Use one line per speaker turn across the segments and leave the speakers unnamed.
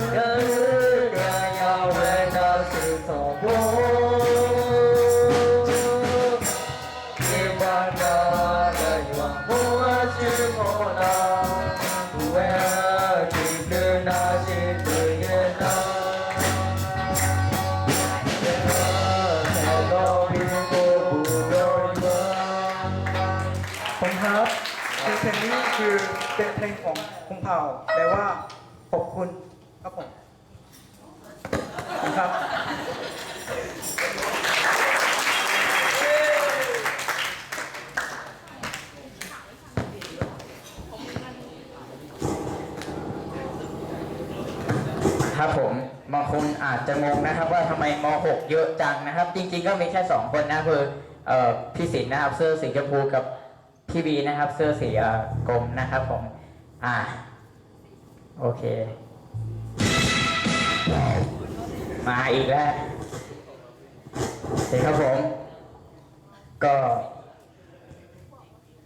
ผมครับเพลงนี้คือเป็นเพลงของคงเผ่าแปลว่าขอบคุณ ครับผมครับ
ครับผมบางคนอาจจะงงนะครับว่าทำไมม .6 เยอะจังนะครับ จริง ๆ ก็มีแค่สองคนนะคือเอ่อพี่สินนะครับเสื้อสีชมพูกับพี่บีนะครับ เสื้อสีเอ่อกรมนะครับผม อ่า โอเค มาอีกแล้วโอเคครับผม ก็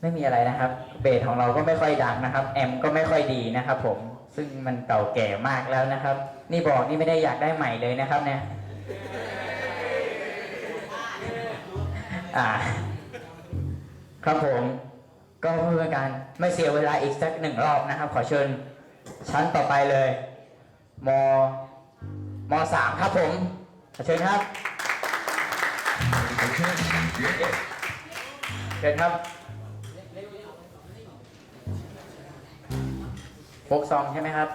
ไม่มีอะไรนะครับ เบสของเราก็ไม่ค่อยดังนะครับ แอมก็ไม่ค่อยดีนะครับ ผม ซึ่งมันเก่าแก่มากแล้วนะครับ นี่บอกนี่ไม่ได้อยากได้ใหม่เลยนะครับ เนี่ย อ่า ครับผม ก็เพื่อการไม่เสียเวลาอีกสักหนึ่งรอบนะครับ ขอเชิญชั้นต่อไปเลย ม มสามครับผมเชิญครับเชิญครับโฟกซองใช่ไหมครับ